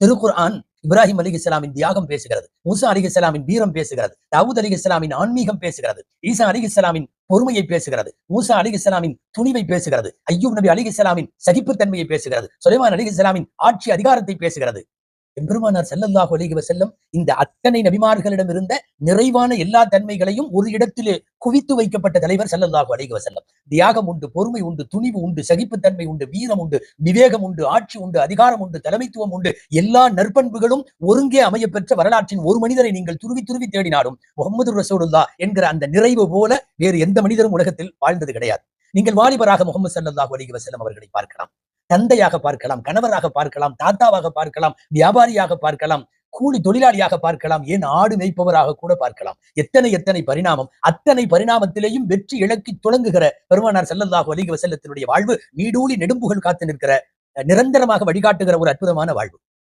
திருக்குர்ஆன் இப்ராஹிம் அலி இஸ்லாமின் தியாகம் பேசுகிறது மூசா அலி இஸ்லாமின் வீரம் பேசுகிறது தாவூத் அலி இஸ்லாமின் ஆன்மீகம் பேசுகிறது ஈசா அலி இஸ்லாமின் பொறுமையை பேசுகிறது மூசா அலி இஸ்லாமின் துணிவை பேசுகிறது ஐயூப் நபி அலி இஸ்லாமின் சகிப்புத்தன்மையை பேசுகிறது சுலைமான் அலி இஸ்லாமின் ஆட்சி அதிகாரத்தை பேசுகிறது. எம்பெருமானார் ஸல்லல்லாஹு அலைஹி வஸல்லம் இந்த அத்தனை நபிமார்களிடம் இருந்த நிறைவான எல்லா தன்மைகளையும் ஒரு இடத்திலே குவித்து வைக்கப்பட்ட தலைவர் ஸல்லல்லாஹு அலைஹி வஸல்லம். தியாகம் உண்டு பொறுமை உண்டு துணிவு உண்டு சகிப்புத்தன்மை உண்டு வீரம் உண்டு விவேகம் உண்டு ஆட்சி உண்டு அதிகாரம் உண்டு தலைமைத்துவம் உண்டு. எல்லா நற்பண்புகளும் ஒருங்கே அமைய பெற்ற வரலாற்றின் ஒரு மனிதரை நீங்கள் துருவி துருவி தேடினாலும் முகமது ரசூலுல்லா என்கிற அந்த நிறைவு போல வேறு எந்த மனிதரும் உலகத்தில் வாழ்ந்தது கிடையாது. நீங்கள் வாலிபராக முகமது ஸல்லல்லாஹு அலைஹி செல்லம் அவர்களை பார்க்கலாம். தந்தையாக பார்க்கலாம் கணவராக பார்க்கலாம் தாத்தாவாக பார்க்கலாம் வியாபாரியாக பார்க்கலாம் கூலி தொழிலாளியாக பார்க்கலாம் ஏன் ஆடு மேய்ப்பவராக கூட பார்க்கலாம். எத்தனை எத்தனை பரிணாமம் அத்தனை பரிணாமத்திலேயும் வெற்றி இலக்கி துளங்குகிற பெருமானார் ஸல்லல்லாஹு அலிக வசல்லத்தினுடைய வாழ்வு நீடூழி நெடும்புகள் காத்து நிற்கிற நிரந்தரமாக வழிகாட்டுகிற ஒரு அற்புதமான வாழ்வு.